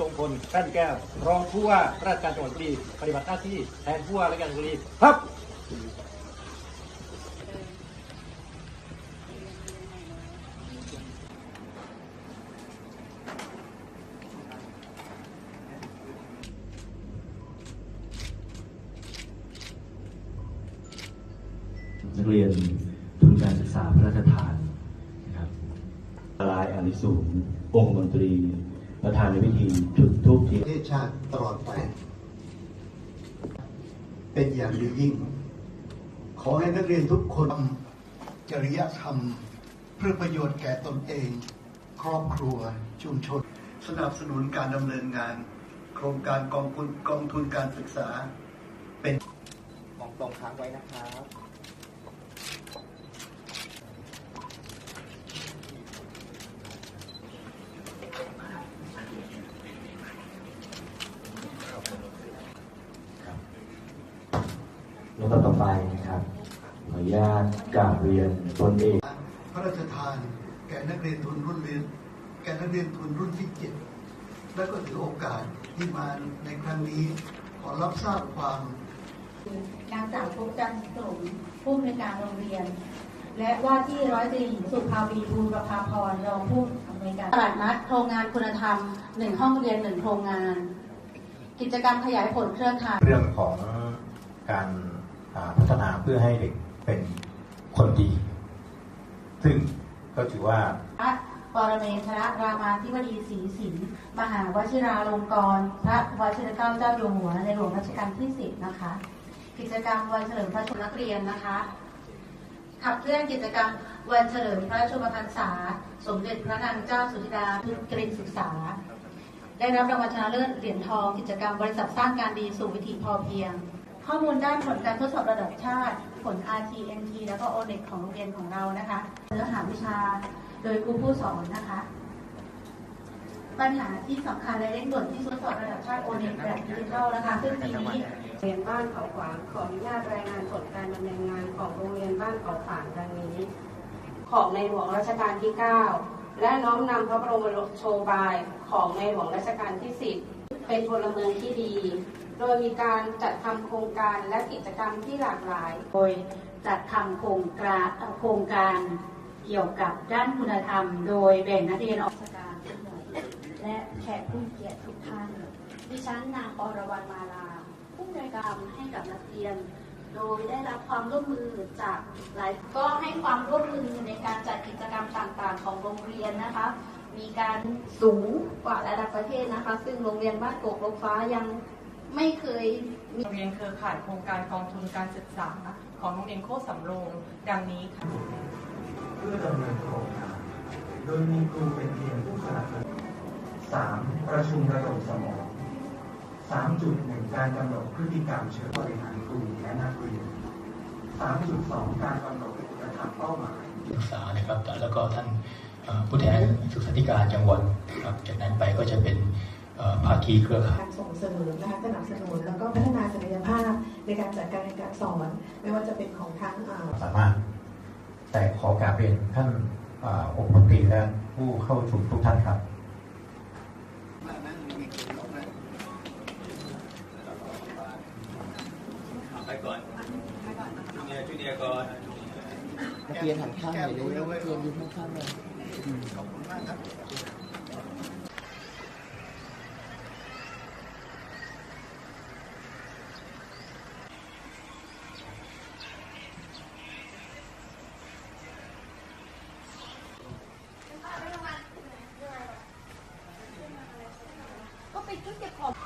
ทรงพลท่านแก้ว รองผู้ว่าราชการจังหวัดบุรีปฏิบัติหน้าที่แทนผู้ว่าราชการจังหวัดบุรีครับนักเรียนทุนการศึกษาพระราชทานนะครับลายอาริสูงองค์มนตรี ประธานในพิธีจุดทูปเทียนประเทศชาติตลอดไป เป็นอย่างยิ่ง ขอให้นักเรียนทุกคนจริยธรรม เพื่อประโยชน์แก่ตนเอง ครอบครัวชุมชน สนับสนุนการดำเนินงาน โครงการกองทุนกองทุนการศึกษา เป็นมองตรงค้างไว้นะครับ ลำดับต่อไปนะครับขออนุญาตกราบเรียนตนเอกพระราชทานแก่นักเรียนทุนรุ่นเรียนแก่นักเรียนทุนรุ่นที่เจ็ดและก็ถือโอกาสที่มาในครั้งนี้ขอรับทราบความนางสาวพบจันทร์สมผู้อำนวยการโรงเรียน และว่าที่ร้อยตรีหญิงสุภาวีภูลประภาพรรองผู้อำนวยการตลาดนัดโครงงานคุณธรรมหนึ่งห้องเรียนหนึ่งโครงงาน กิจกรรมขยายผลเครือข่ายเรื่องของการอ่า พัฒนาเพื่อให้เด็กเป็นคนดี ซึ่งก็ถือว่าพระปรเมนทรรามาธิบดีศรีสินมหาวชิราลงกรณพระวชิรเกล้าเจ้าอยู่หัว ในหลวงรัชกาลที่สิบนะคะ กิจกรรมวันเฉลิมพระชนมนักเรียนนะคะขับเคลื่อนกิจกรรมวันเฉลิมพระชนมพรรษา สมเด็จพระนางเจ้าสุธิดาทุกรินศึกษา ได้รับรางวัลชนะเลิศเหรียญทอง กิจกรรมบริษัทสร้างการดีสู่วิถีพอเพียง ข้อมูลด้านผลการทดสอบระดับชาติ ผล RTMT แล้วก็ o n e c ของโรงเรียนของเรานะคะเนื้อหาวิชาโดยครูผู้สอนนะคะ ปัญหาที่สำคัญและเร่งด่วนที่ทดสอบระดับชาติ o n e c แบบดิจิทัลนะคะซึ่งปีนี้เรียนบ้านเขาขวางขออนุญาตรายงานผลการดำเนินงานของโรงเรียนบ้านเขาขวางดังนี้ ของในหลวงรัชกาลที่ 9 และน้อมนำพระบรมโชบายของในหลวงรัชกาลที่ 10 เป็นพลเมืองที่ดี โดยมีการจัดทำโครงการและกิจกรรมที่หลากหลาย โดยจัดทำโครงการโครงการเกี่ยวกับด้านคุณธรรม โดยแบ่งนักเรียนออกราชการทุกหน่วยและแขกผู้เกียรติทุกท่าน ดิฉันนางอรวรรณมาลา ผู้อำนวยการให้กับนักเรียน โดยได้รับความร่วมมือจากหลายก็ให้ความร่วมมือในการจัดกิจกรรมต่างๆ ของโรงเรียนนะคะ มีการสูงกว่าระดับประเทศนะคะ ซึ่งโรงเรียนบ้านโกกลกฟ้ายัง ไม่เคยโรงเรียนเครือข่ายโครงการกองทุนการศึกษาของโรงเรียนโคกสำโรงดังนี้ค่ะ เพื่อดำเนินโครงการโดยมีครูเป็นเพียงผู้สนับสนุนสามประชุมระดมสมองสามจุดหนึ่งการกำหนดพฤติกรรมเชิงบริหารครูและนักเรียนสามจุดสองการกำหนดคุณธรรมเป้าหมายศึกษานะครับแล้วก็ท่านเอ่อผู้แทนศึกษาธิการจังหวัดครับจากนั้นไปก็จะเป็นเอ่อ ภาคีเครือข่ายการส่งเสริมนะคะสนับสนุนแล้วก็พัฒนาศักยภาพในการจัดการเรียนการสอน ไม่ว่าจะเป็นของทั้งอ่าสามารถ แต่ขอกราบเรียนท่านอ่าองค์มนตรีและผู้เข้าชมทุกท่านครับไปก่อนจูเนียร์จูเนียร์ก่อนนักเรียนหันข้างหน่อยเลยนักเรียนยืนข้างๆเลยขอบคุณมากครับ Look at